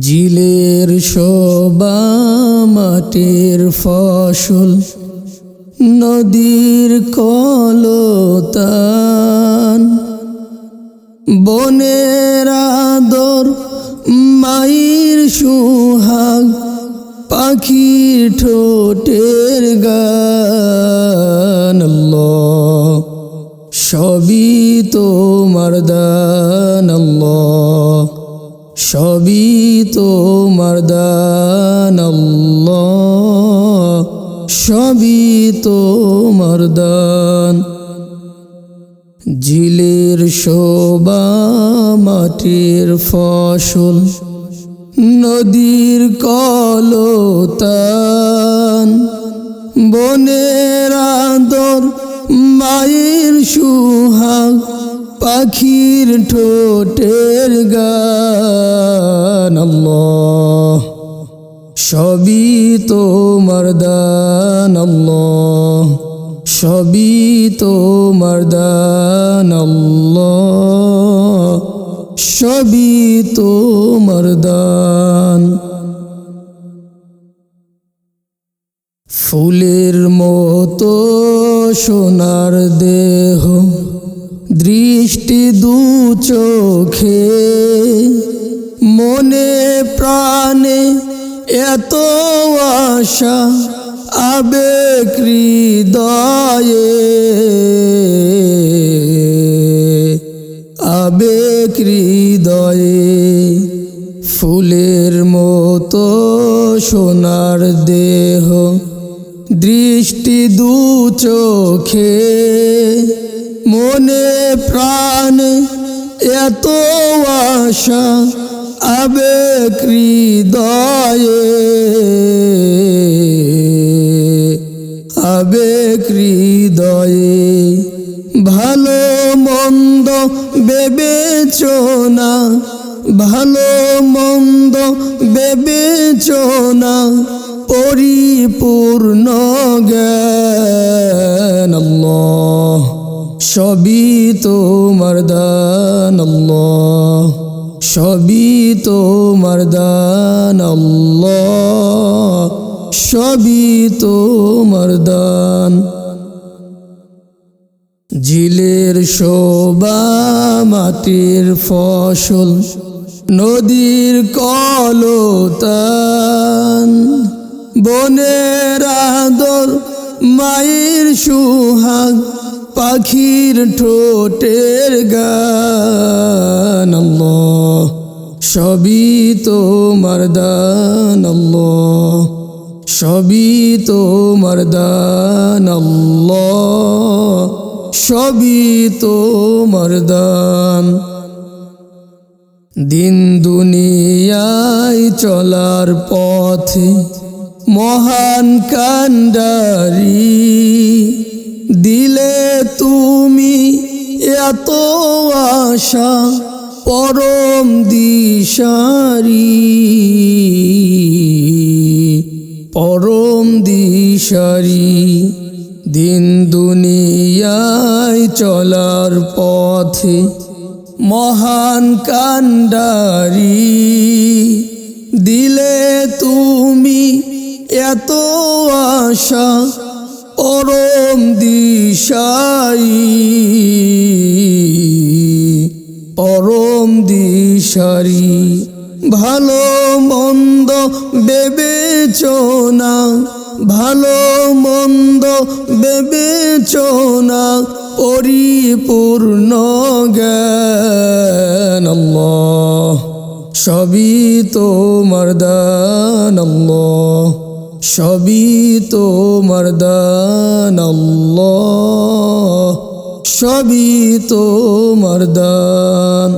জিলের শোভা মাটির ফসল, নদীর কলতান। বনের আদর, মায়ের সুহাগ পাখির ঠোঁটের গান। সবই তোমার দান। আল্লাহ সবই তোমার দান আল্লাহ। সবই তোমার দান ঝিলের শোভা, মাটির ফসল, নদীর কলতান। বনের আদর, মায়ের সুহাগ পাখির ঠোঁটের গান, আল্লাহ। সবই তোমার দান, আল্লাহ। সবই তোমার দান সবই তোমার দান। ফুলের মতো সোনার দেহ দৃষ্টি দু চোখে, মনে প্রাণে এত আশা আবেগ হৃদয়ে ফুলের মতো সোনার দেহ, দৃষ্টি দু চোখে। মনে প্রাণ, এত আশা, আবেগ হৃদয়ে। ভালো মন্দ বিবেচনা, ভালো মন্দ বিবেচনা, পরিপূর্ণ জ্ঞান আল্লাহ। সবই তোমার দান, আল্লাহ। সবই তোমার দান, আল্লাহ। সবই ঝিলের শোভা, মাটির ফসল, নদীর কলতান। বনের আদর, মায়ের সুহাগ পাখির ঠোঁটের গান, আল্লাহ, সবই তোমার দান, আল্লাহ, সবই তোমার দান, আল্লাহ, সবই দিন দুনিয়ায় চলার পথে মহান কান্ডারি এত আশা পরম দিশারি। পরম দিশারি, দিন দুনিয়ায় চলার পথে মহান কান্ডারি দিলে তুমি এত আশা পরম দিশাই, পরম দিশারি, ভালো মন্দ বিবেচনা, ভালো মন্দ বিবেচনা, পরিপূর্ণ জ্ঞান সবই তোমার দান আল্লাহ। সবই তোমার দান আল্লাহ সবই তোমার দান